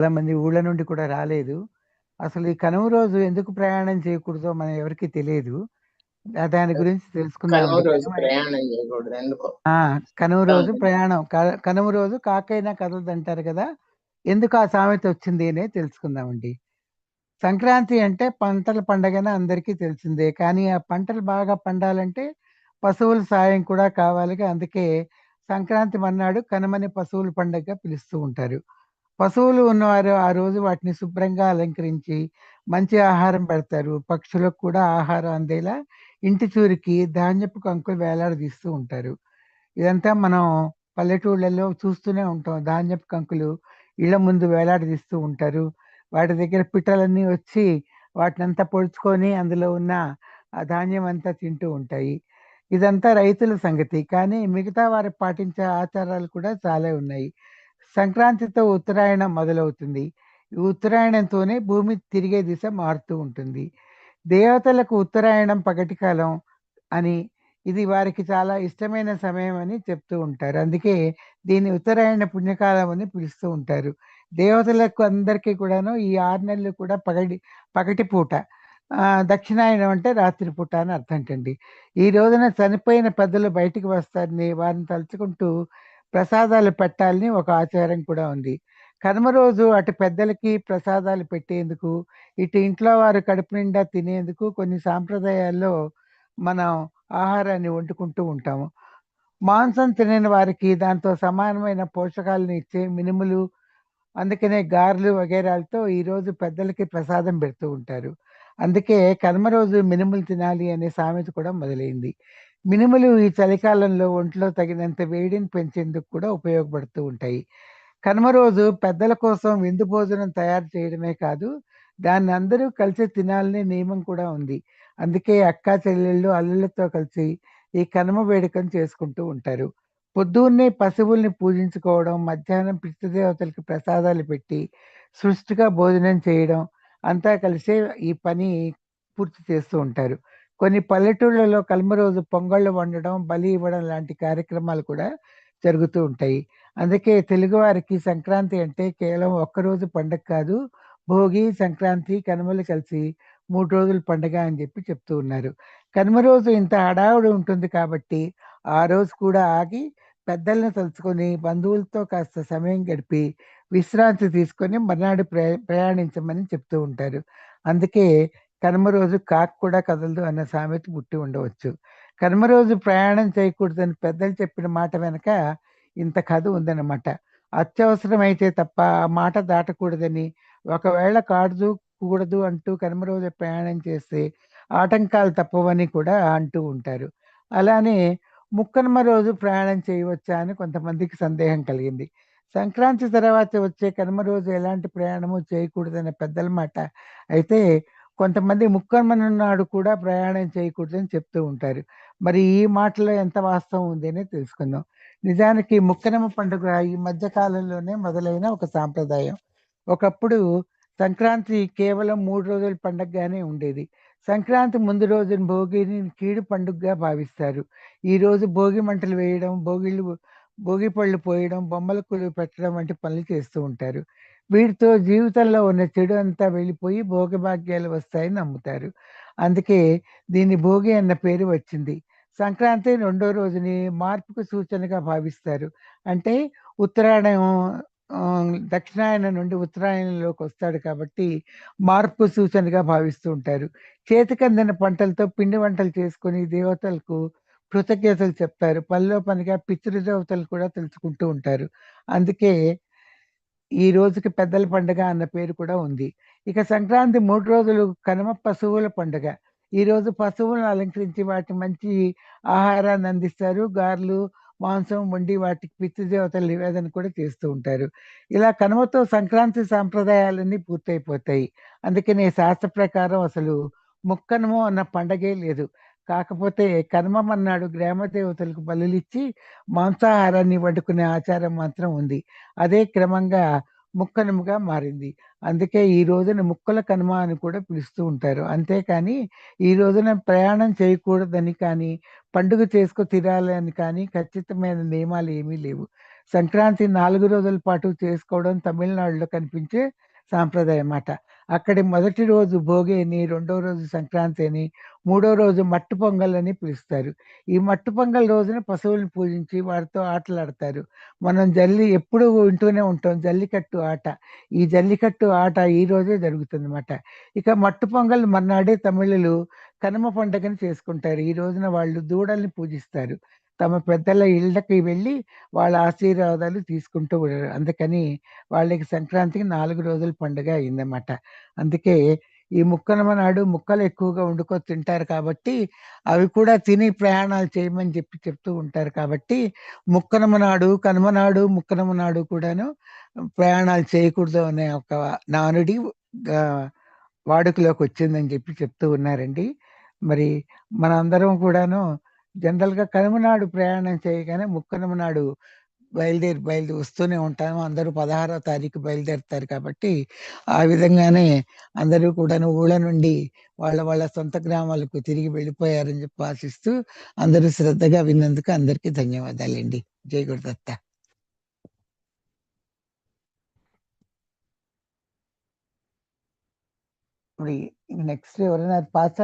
చాలా మంది ఊళ్ళ నుండి కూడా రాలేదు. అసలు ఈ కనుమ రోజు ఎందుకు ప్రయాణం చేయకూడదో మనం ఎవరికీ తెలియదు. దాని గురించి కనుమ. రోజు కనుమ ప్రయాణం చేయకూడదు ఎందుకో ఆ! కనుమ రోజు. ప్రయాణం క కనుమ రోజు కాకైనా కదలదంటారు కదా! ఎందుకు ఆ సామెత వచ్చింది అనేది తెలుసుకుందామండి. సంక్రాంతి అంటే పంటల పండగని అందరికీ తెలిసిందే. కానీ ఆ పంటలు బాగా పండాలంటే పశువుల సాయం కూడా కావాలిగా. అందుకే సంక్రాంతి మర్నాడు కనుమని పశువుల పండగగా పిలుస్తూ ఉంటారు. పశువులు ఉన్నవారు ఆ రోజు వాటిని శుభ్రంగా అలంకరించి మంచి ఆహారం పెడతారు. పక్షులకు కూడా ఆహారం అందేలా ఇంటి చూరికి ధాన్యపు కంకులు వేలాడదీస్తూ ఉంటారు. ఇదంతా మనం పల్లెటూళ్ళలో చూస్తూనే ఉంటాం. ధాన్యపు కంకులు ఇళ్ళ ముందు వేలాడదీస్తూ ఉంటారు. వాటి దగ్గర పిట్టలన్నీ వచ్చి వాటినంతా పొడుచుకొని అందులో ఉన్న ఆ ధాన్యం అంతా తింటూ ఉంటాయి. ఇదంతా రైతుల సంగతి. కానీ మిగతా వారు పాటించే ఆచారాలు కూడా చాలా ఉన్నాయి. సంక్రాంతితో ఉత్తరాయణం మొదలవుతుంది. ఈ ఉత్తరాయణంతోనే భూమి తిరిగే దిశ మారుతూ ఉంటుంది. దేవతలకు ఉత్తరాయణం పగటి కాలం అని, ఇది వారికి చాలా ఇష్టమైన సమయం అని చెప్తూ ఉంటారు. అందుకే దీన్ని ఉత్తరాయణ పుణ్యకాలం అని పిలుస్తూ ఉంటారు. దేవతలకు అందరికీ కూడాను ఈ ఆరు నెలలు కూడా పగటి పగటి పూట. దక్షిణాయనం అంటే రాత్రి పూట అని అర్థంటండి. ఈ రోజున చనిపోయిన పెద్దలు బయటికి వస్తారని, వారిని తలుచుకుంటూ ప్రసాదాలు పెట్టాలని ఒక ఆచారం కూడా ఉంది. కనుమ రోజు అటు పెద్దలకి ప్రసాదాలు పెట్టేందుకు, ఇటు ఇంట్లో వారు కడుపు నిండా తినేందుకు కొన్ని సాంప్రదాయాల్లో మనం ఆహారాన్ని వండుకుంటూ ఉంటాము. మాంసం తినని వారికి దాంతో సమానమైన పోషకాలను ఇచ్చే మినుములు, అందుకనే గారెలు వగైరాలతో ఈరోజు పెద్దలకి ప్రసాదం పెడుతూ ఉంటారు. అందుకే కనుమ రోజు మినుములు తినాలి అనే సామెత కూడా మొదలైంది. మినుములు ఈ చలికాలంలో ఒంట్లో తగినంత వేడిని పెంచేందుకు కూడా ఉపయోగపడుతూ ఉంటాయి. కనుమ రోజు పెద్దల కోసం విందు భోజనం తయారు చేయడమే కాదు, దాన్ని అందరూ కలిసి తినాలనే నియమం కూడా ఉంది. అందుకే అక్క చెల్లెళ్ళు, అల్లుళ్ళతో కలిసి ఈ కనుమ వేడుకను చేసుకుంటూ ఉంటారు. పొద్దున్నే పశువుల్ని పూజించుకోవడం, మధ్యాహ్నం పితృదేవతలకు ప్రసాదాలు పెట్టి, సృష్టిగా భోజనం చేయడం, అంతా కలిసే ఈ పని పూర్తి చేస్తూ ఉంటారు. కొన్ని పల్లెటూళ్ళలో కనుమ రోజు పొంగళ్ళు వండడం, బలి ఇవ్వడం లాంటి కార్యక్రమాలు కూడా జరుగుతూ ఉంటాయి. అందుకే తెలుగువారికి సంక్రాంతి అంటే కేవలం ఒక్కరోజు పండగ కాదు. భోగి, సంక్రాంతి, కనుమలు కలిసి మూడు రోజుల పండగ అని చెప్పి చెప్తూ ఉన్నారు. కనుమ రోజు ఇంత హడావుడి ఉంటుంది కాబట్టి, ఆ రోజు కూడా ఆగి పెద్దల్ని తలుచుకొని, బంధువులతో కాస్త సమయం గడిపి, విశ్రాంతి తీసుకొని మర్నాడు ప్రయా ప్రయాణించమని చెప్తూ ఉంటారు. అందుకే కనుమ రోజు కాకు కూడా కదలదు అన్న సామెత పుట్టి ఉండవచ్చు. కనుమ రోజు ప్రయాణం చేయకూడదని పెద్దలు చెప్పిన మాట వెనక ఇంత కథ ఉందన్నమాట. అత్యవసరమైతే తప్ప ఆ మాట దాటకూడదని, ఒకవేళ కాడదు కూడదు అంటూ కనుమ రోజు ప్రయాణం చేస్తే ఆటంకాలు తప్పవని కూడా అంటూ ఉంటారు. అలానే ముక్కనుమ రోజు ప్రయాణం చేయవచ్చా అని కొంతమందికి సందేహం కలిగింది. సంక్రాంతి తర్వాత వచ్చే కనుమ రోజు ఎలాంటి ప్రయాణము చేయకూడదనే పెద్దల మాట. అయితే కొంతమంది ముక్కనుమ నాడు కూడా ప్రయాణం చేయకూడదని చెప్తూ ఉంటారు. మరి ఈ మాటలో ఎంత వాస్తవం ఉంది అనేది తెలుసుకుందాం. నిజానికి ముక్కనమ్మ పండుగ ఈ మధ్య కాలంలోనే మొదలైన ఒక సాంప్రదాయం. ఒకప్పుడు సంక్రాంతి కేవలం మూడు రోజుల పండుగగానే ఉండేది. సంక్రాంతి ముందు రోజున భోగిని కీడు పండుగగా భావిస్తారు. ఈరోజు భోగి మంటలు వేయడం, భోగిళ్ళు భోగి పళ్ళు పోయడం, బొమ్మల కొలువు పెట్టడం వంటి పనులు చేస్తూ ఉంటారు. వీటితో జీవితంలో ఉన్న చెడు అంతా వెళ్ళిపోయి భోగభాగ్యాలు వస్తాయని నమ్ముతారు. అందుకే దీన్ని భోగి అన్న పేరు వచ్చింది. సంక్రాంతి రెండో రోజుని మార్పుకు సూచనగా భావిస్తారు. అంటే ఉత్తరాయణం దక్షిణాయన నుండి ఉత్తరాయణంలోకి వస్తాడు కాబట్టి మార్పు సూచనగా భావిస్తూ ఉంటారు. చేతికందిన పంటలతో పిండి వంటలు చేసుకొని దేవతలకు కృతజ్ఞతలు చెప్తారు. పనిలో పనిగా పితృదేవతలు కూడా తెలుసుకుంటూ ఉంటారు. అందుకే ఈ రోజుకి పెద్దల పండుగ అన్న పేరు కూడా ఉంది. ఇక సంక్రాంతి మూడు రోజులు కనుమ పశువుల పండుగ. ఈరోజు పశువులను అలంకరించి వాటికి మంచి ఆహారాన్ని అందిస్తారు. గారెలు, మాంసం వండి వాటికి పితృదేవతల నివేదన కూడా చేస్తూ ఉంటారు. ఇలా కనుమతో సంక్రాంతి సాంప్రదాయాలన్నీ పూర్తయిపోతాయి. అందుకనే శాస్త్ర ప్రకారం అసలు ముక్కనము అన్న పండగే లేదు. కాకపోతే కనుమ మర్నాడు గ్రామ దేవతలకు బలులిచ్చి మాంసాహారాన్ని వండుకునే ఆచారం మాత్రం ఉంది. అదే క్రమంగా ముక్కనుముగా మారింది. అందుకే ఈ రోజున ముక్కల కనుమ అని కూడా పిలుస్తూ ఉంటారు. అంతేకాని ఈ రోజున ప్రయాణం చేయకూడదని కానీ, పండుగ చేసుకు తినాలని కానీ ఖచ్చితమైన నియమాలు ఏమీ లేవు. సంక్రాంతి నాలుగు రోజుల పాటు చేసుకోవడం తమిళనాడులో కనిపించే సాంప్రదాయం మాట. అక్కడి మొదటి రోజు భోగి అని, రెండో రోజు సంక్రాంతి అని, మూడో రోజు మట్టు పొంగల్ అని పిలుస్తారు. ఈ మట్టు పొంగల్ రోజున పశువులను పూజించి వాటితో ఆటలాడతారు. మనం జల్లి ఎప్పుడూ వింటూనే ఉంటాం జల్లికట్టు ఆట. ఈ జల్లికట్టు ఆట ఈ రోజే జరుగుతుందన్నమాట. ఇక మట్టు పొంగల్ మర్నాడే తమిళులు కనుమ పండుగని చేసుకుంటారు. ఈ రోజున వాళ్ళు దూడల్ని పూజిస్తారు. తమ పెద్దల ఇళ్ళకి వెళ్ళి వాళ్ళ ఆశీర్వాదాలు తీసుకుంటూ ఉంటారు. అందుకని వాళ్ళకి సంక్రాంతికి నాలుగు రోజుల పండుగ అయిందన్నమాట. అందుకే ఈ ముక్కనమ నాడు ముక్కలు ఎక్కువగా వండుకొని తింటారు కాబట్టి, అవి కూడా తిని ప్రయాణాలు చేయమని చెప్పి చెప్తూ ఉంటారు కాబట్టి, ముక్కనమ నాడు, కనుమ నాడు, ముక్కనుమ నాడు కూడాను ప్రయాణాలు చేయకూడదు అనే ఒక నానుడి వాడుకలోకి వచ్చిందని చెప్పి చెప్తూ ఉన్నారండి. మరి మనందరం కూడాను జనరల్‌గా గా కనుమనాడు ప్రయాణం చేయగానే ముక్కనుమ నాడు బయలుదేరి బయలుదేరి వస్తూనే ఉంటాము. అందరూ 16వ తారీఖు బయలుదేరుతారు కాబట్టి, ఆ విధంగానే అందరూ కూడా ఊళ్ళ నుండి వాళ్ళ వాళ్ళ సొంత గ్రామాలకు తిరిగి వెళ్ళిపోయారని చెప్పి ఆశిస్తూ, అందరూ శ్రద్ధగా విన్నందుకు అందరికీ ధన్యవాదాలండి. జై గురుదత్త. మరి నెక్స్ట్ ఎవరైనా పాస్